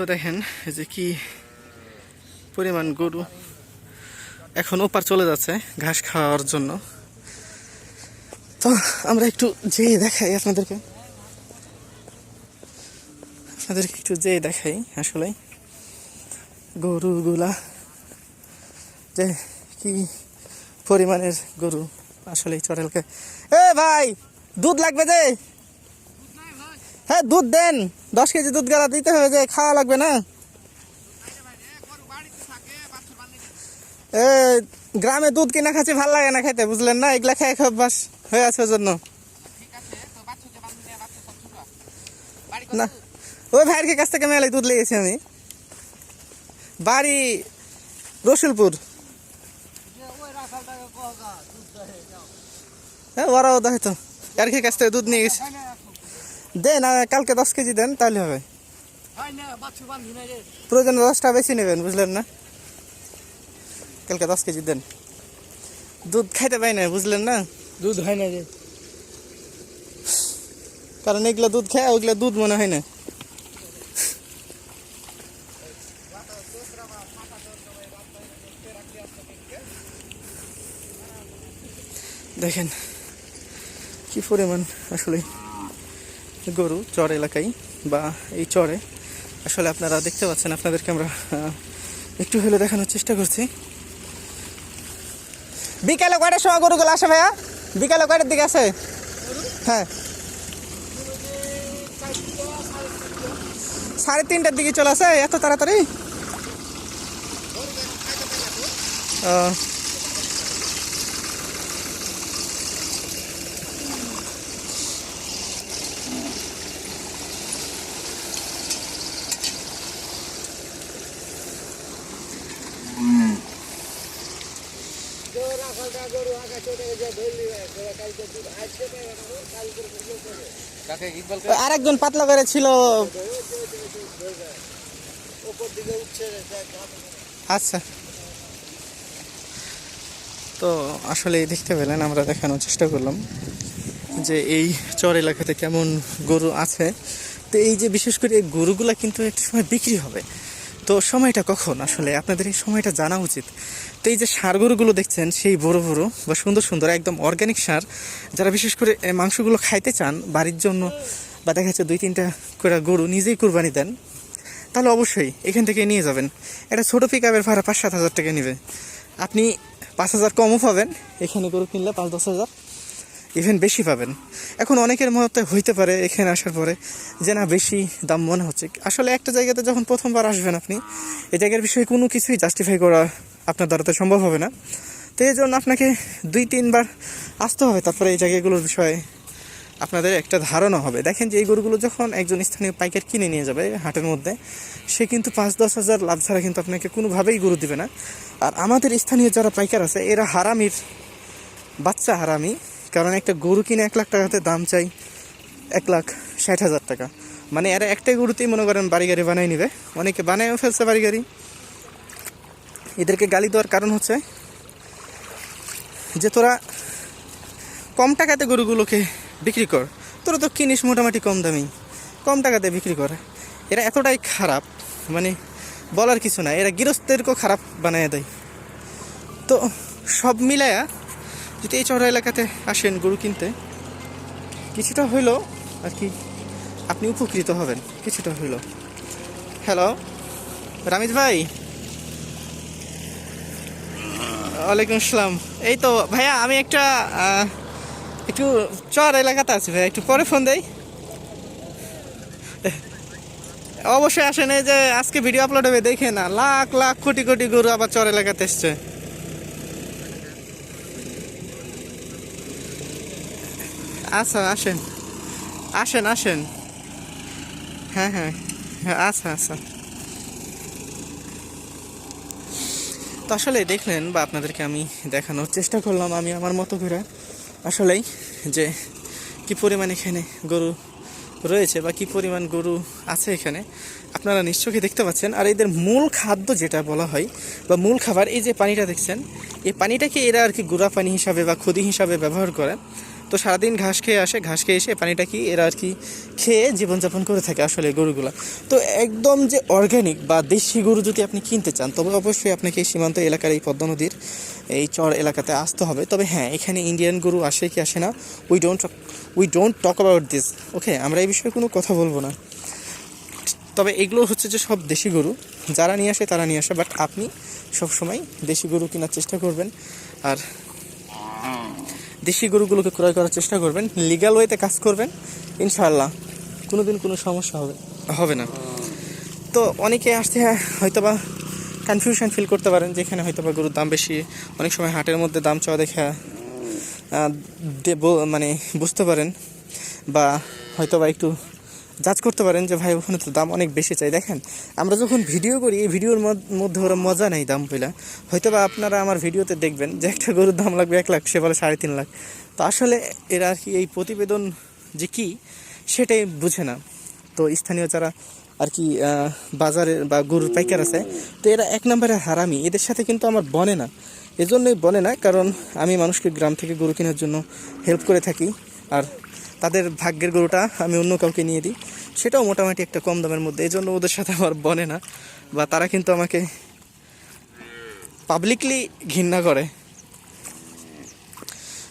তো দেখেন যে কি পরিমাণ গরু এখন ওপার চলে যাচ্ছে ঘাস খাওয়ার জন্য। তো আমরা একটু যেয়ে দেখাই আপনাদেরকে। আপনাদেরকে একটু যেয়ে দেখাই আসলে গরুগুলা যে কি পরিমাণের গরু আসলে চড়ালকে। এ ভাই, দুধ লাগবে যে? হ্যাঁ দুধ দেন। দশ কেজি দুধ গালা দিতে হবে যে খাওয়া লাগবে না? এ গ্রামে দুধ কিনা খাচ্ছি, ভালো লাগে না খাইতে বুঝলেন না? এগুলা খেয়ে খাই বাস হয়ে আছে ওর জন্য। না, ওই ভাইয়ের কাছ থেকে মেলে দুধ লেগেছি আমি। বাড়ি রসুলপুর। হ্যাঁ ওরাও হয়তো আর কি কাছ থেকে দুধ নিয়ে গেছে। দেন কালকে দশ কেজি দেন তাহলে হবে। প্রয়োজন দশটা বেশি নেবেন বুঝলেন না? কালকে দশ কেজি দেন। দুধ খাইতে পাই না বুঝলেন না? দুধ হয় না রে কারণ এগুলো দুধ খায় ওইগুলো দুধ মনে হয় না। দেখেন কি পরিমাণ আসলে। গরু, চর এলাকায় বা এই চরে। আসলে আপনারা দেখতে পাচ্ছেন, আপনাদেরকে আমরা একটু হলে দেখানোর চেষ্টা করছি। বিকালে কয়টার সময় গরুগুলো আসে ভাইয়া? বিকালে কয়টার দিকে আসে? হ্যাঁ। সাড়ে তিনটার দিকে চলে আসে? এত তাড়াতাড়ি? ও। আরেকজন পাতলা করে ছিল। আচ্ছা। তো আসলে দেখতে পেলেন আমরা দেখানোর চেষ্টা করলাম যে এই চর এলাকাতে কেমন গরু আছে। তো এই যে বিশেষ করে এই গরুগুলা কিন্তু একটা সময় বিক্রি হবে। তো সময়টা কখন আসলে? আপনাদের এই সময়টা জানা উচিত। তো এই যে সার গরুগুলো দেখছেন, সেই বড় বড় বা সুন্দর সুন্দর একদম অর্গানিক সার, যারা বিশেষ করে মাংসগুলো খাইতে চান, বাড়ির জন্য বা দেখা যাচ্ছে দুই তিনটা করে গরু নিজেই কুরবানি দেন, তাহলে অবশ্যই এখান থেকে নিয়ে যাবেন। একটা ছোটো পিক আপের ভাড়া পাঁচ সাত হাজার টাকা নেবে। আপনি পাঁচ হাজার কমও পাবেন, এখানে গরু কিনলে পাঁচ দশ হাজার। ইভেন বেশি পাবেন। এখন অনেকের মতে হইতে পারে এখানে আসার পরে যে না, বেশি দাম মনে হচ্ছে। আসলে একটা জায়গাতে যখন প্রথমবার আসবেন আপনি এই জায়গার বিষয়ে কোনো কিছুই জাস্টিফাই করা আপনার দ্বারাতে সম্ভব হবে না। তো এই জন্য আপনাকে দুই, তিনবার আসতে হবে। তারপরে এই জায়গাগুলোর বিষয়ে আপনাদের একটা ধারণা হবে। দেখেন যে এই গরুগুলো যখন একজন স্থানীয় পাইকার কিনে নিয়ে যাবে হাটের মধ্যে, সে কিন্তু পাঁচ, দশ হাজার লাভ ছাড়া কিন্তু আপনাকে কোনোভাবেই গরু দিবে না। আর আমাদের স্থানীয় যারা পাইকার আছে, এরা হারামির, বাচ্চা হারামি কারণ একটা গরু কিনে এক লাখ টাকাতে দাম চাই এক লাখ ষাট হাজার টাকা। মানে এরা একটাই গরুতেই মনে করেন বাড়ি গাড়ি বানিয়ে নিবে। অনেকে বানায়ও ফেলছে বাড়ি গাড়ি। এদেরকে গালি দেওয়ার কারণ হচ্ছে যে তোরা কম টাকাতে গরুগুলোকে বিক্রি কর, তোরা তো কিনিস মোটামুটি কম দামেই। কম টাকাতে বিক্রি কর। এরা এতটাই খারাপ মানে বলার কিছু না এরা গৃহস্থদেরকেও খারাপ বানিয়ে দেয়। তো সব মিলায়া যদি এই চড়া এলাকাতে আসেন গরু কিনতে, কিছুটা হইল আর কি আপনি উপকৃত হবেন, কিছুটা হইল। হ্যালো রামিজ ভাই? ওয়ালাইকুম আসসালাম। এই তো ভাইয়া, আমি একটা একটু চর এলাকাতে আছি ভাইয়া, একটু পরে ফোন দেই। অবশ্যই আসেন, এই যে আজকে ভিডিও আপলোড হবে দেখে না, লাখ লাখ কোটি কোটি গরু আবার চর এলাকাতে এসছে। আচ্ছা আসেন। আসেন আসেন। হ্যাঁ হ্যাঁ হ্যাঁ আচ্ছা আচ্ছা। তো আসলে দেখলেন বা আপনাদেরকে আমি দেখানোর চেষ্টা করলাম আমি আমার মতো করে। আসলেই যে কি পরিমাণ এখানে গরু রয়েছে বা কি পরিমাণ গরু আছে এখানে, আপনারা নিশ্চয়ই দেখতে পাচ্ছেন? আর এদের মূল খাদ্য যেটা বলা হয় বা মূল খাবার, এই যে পানিটা দেখছেন, এই পানিটাকে এরা আর কি গুঁড়া পানি হিসাবে বা ক্ষতি হিসাবে ব্যবহার করে তো সারাদিন ঘাস খেয়ে আসে, ঘাস খেয়ে এসে পানিটা কি এরা আর কি খেয়ে জীবনযাপন করে থাকে আসলে গরুগুলা। তো একদম যে অর্গানিক বা দেশি গরু যদি আপনি কিনতে চান, তবে অবশ্যই আপনাকে সীমান্ত এলাকার এই পদ্মা নদীর এই চর এলাকাতে আসতে হবে। তবে হ্যাঁ এখানে ইন্ডিয়ান গরু আসে কি আসে না we don't we don't talk about this okay আমরা এই বিষয়ে কোনো কথা বলব না। তবে এগুলো হচ্ছে যে সব দেশি গরু, যারা নিয়ে আসে তারা নিয়ে আসে বাট আপনি সবসময় দেশি গরু কেনার চেষ্টা করবেন। আর দেশি গরুগুলোকে ক্রয় করার চেষ্টা করবেন লিগাল ওয়েতে কাজ করবেন, ইনশাআল্লাহ। কোনোদিন কোনো সমস্যা হবে হবে না। তো অনেকে আসতে হয়তো বা কনফিউশন ফিল করতে পারেন যেখানে হয়তো বা গরুর দাম বেশি। অনেক সময় হাটের মধ্যে দাম চাওয়া দেখা মানে বুঝতে পারেন, বা হয়তো বা একটু জাজ করতে পারেন যে, ভাই, ওখানে তো দাম অনেক বেশি চাই। দেখেন, আমরা যখন ভিডিও করি, এই ভিডিওর মধ্যে ওরা মজা নেই দাম পেলা হয়তো বা আপনারা আমার ভিডিওতে দেখবেন যে, একটা গরুর দাম লাগবে এক লাখ, সে বলে সাড়ে তিন লাখ। তো আসলে এরা আর কি এই প্রতিবেদন যে কি, সেটাই বুঝে না। তো স্থানীয় যারা আর কি বাজারে বা গরুর পাইকার আছে, তো এরা এক নম্বরে হারামি। এদের সাথে কিন্তু আমার বনে না। এজন্যই বনে না, কারণ আমি মানুষকে গ্রাম থেকে গরু কেনার জন্য হেল্প করে থাকি। আর তাদের ভাগ্যের গরুটা আমি অন্য কাউকে নিয়ে দিই। সেটাও মোটামুটি একটা কম দামের মধ্যে, এই জন্য ওদের সাথে আমার বনে না। বা তারা কিন্তু আমাকে পাবলিকলি ঘৃণা করে।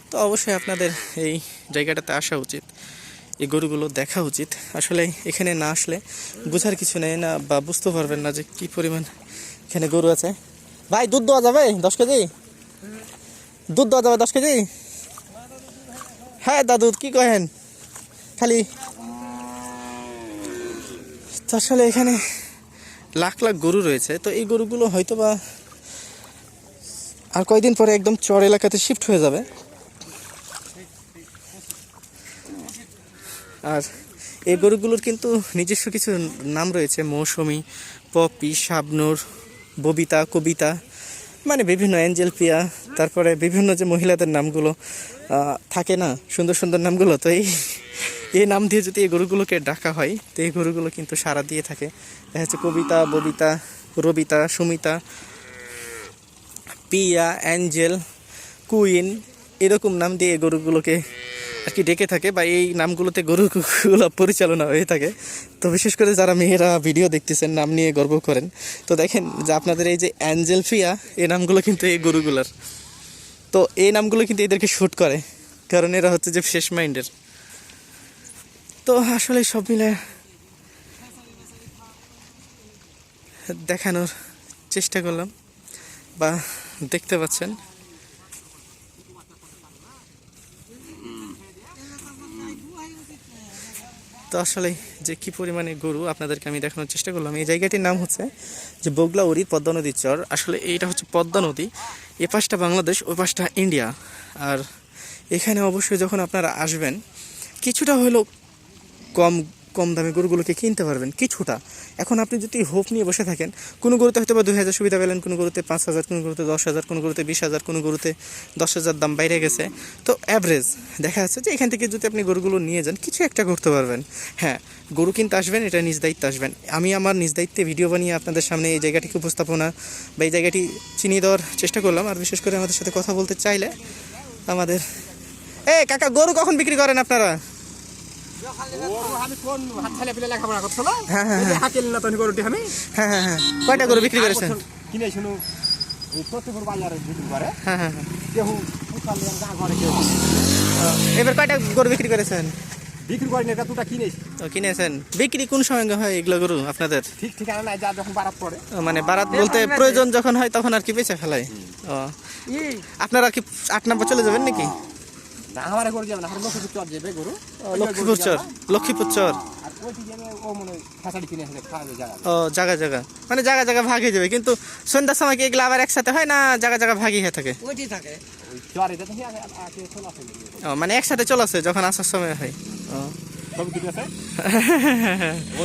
তো অবশ্যই আপনাদের এই জায়গাটাতে আসা উচিত, এই গরুগুলো দেখা উচিত। আসলে এখানে না আসলে বোঝার কিছু নেই না, বা বুঝতে পারবেন না যে কি পরিমাণ এখানে গরু আছে। ভাই, দুধ দেওয়া যাবে দশ কেজি? দুধ দেওয়া যাবে দশ কেজি? হ্যাঁ দাদু, কি কহেন খালি তো আসলে এখানে লাখ লাখ গরু রয়েছে, তো এই গরুগুলো হয়তো বা আর কয়দিন পরে একদম চর এলাকাতে শিফট হয়ে যাবে। আর এই গরুগুলোর কিন্তু নিজস্ব কিছু নাম রয়েছে, মৌসুমি, পপি, শাবনুর, ববিতা, কবিতা। মানে বিভিন্ন অ্যাঞ্জেল পিয়া তারপরে বিভিন্ন যে মহিলাদের নামগুলো থাকে না, সুন্দর সুন্দর নামগুলো, তো এই এই নাম দিয়ে যদি এই গরুগুলোকে ডাকা হয়, তো এই গরুগুলো কিন্তু সারা দিয়ে থাকে। দেখা যাচ্ছে কবিতা, ববিতা, রবিতা, সুমিতা পিয়া অ্যাঞ্জেল কুইন, এরকম নাম দিয়ে এই গরুগুলোকে আর কি ডেকে থাকে বা এই নামগুলোতে গরুগুলো পরিচালনা হয়ে থাকে। তো বিশেষ করে যারা মেয়েরা ভিডিও দেখতেছেন, নাম নিয়ে গর্ব করেন। তো দেখেন যে আপনাদের এই যে অ্যাঞ্জেল ফিয়া এই নামগুলো কিন্তু এই গরুগুলার। তো এই নামগুলো কিন্তু এদেরকে শ্যুট করে, কারণ এরা হচ্ছে যে শেষ মাইন্ডের তো আসলে সব মিলে দেখানোর চেষ্টা করলাম, বা দেখতে পাচ্ছেন। তো আসলে যে কি পরিমাণে গরু আপনাদেরকে আমি দেখানোর চেষ্টা করলাম, এই জায়গাটির নাম হচ্ছে যে বগলাউরি পদ্মা নদীর চর। আসলে এইটা হচ্ছে পদ্মা নদী। এ পাশটা বাংলাদেশ, ওই পাশটা ইন্ডিয়া। আর এখানে অবশ্যই যখন আপনারা আসবেন, কিছুটা হলেও কম কম দামে গরুগুলোকে কিনতে পারবেন কিছুটা। এখন আপনি যদি হোপ নিয়ে বসে থাকেন, কোনো গরুতে হয়তো বা দুই হাজার সুবিধা পেলেন, কোনো গরুতে পাঁচ হাজার, কোনো গরুতে দশ হাজার, কোনো গরুতে বিশ হাজার, কোনো গরুতে দশ হাজার দাম বাইরে গেছে। তো অ্যাভারেজ দেখা যাচ্ছে যে এখান থেকে যদি আপনি গরুগুলো নিয়ে যান, কিছু একটা করতে পারবেন। হ্যাঁ গরু কিনতে আসবেন, এটা নিজ দায়িত্বে আসবেন। আমি আমার নিজ দায়িত্বে ভিডিও বানিয়ে আপনাদের সামনে এই জায়গাটিকে উপস্থাপনা বা এই জায়গাটি চিনিয়ে দেওয়ার চেষ্টা করলাম। আর বিশেষ করে আমাদের সাথে কথা বলতে চাইলে আমাদের এ কাকা, গরু কখন বিক্রি করেন আপনারা? কয়টা বিক্রি করেছেন? কিনে বিক্রি হ্যাঁ হ্যাঁ হ্যাঁ। কেউ উঠালে গা ঘরে কেউ এবার কয়টা গরু বিক্রি করেছেন? বিক্রি দুটা কিনেছেন। বিক্রি কোন সময় এগুলো গরু আপনাদের? ঠিক মানে বারাত বলতে প্রয়োজন যখন হয় তখন আর কি বেঁচে ফেলায়? আপনারা কি আট নম্বর চলে যাবেন নাকি? না আমার গরু যাবে না লক্ষ্মীপুর চর যাবে গরু। ও, লক্ষ্মীপুর চর লক্ষ্মীপুর চর। আর ওইটি যাবে ও মনে কিনে এসে খাওয়াবে জায়গা। ও জায়গা জায়গা। জায়গা জায়গা ভাগ যাবে কিন্তু সন্ধ্যার সময় কি এগুলো আবার একসাথে হয় না জায়গা জায়গা ভাগই হয়ে থাকে? ওইটি মানে একসাথে চলে আসে যখন আসার সময় হয়। ও।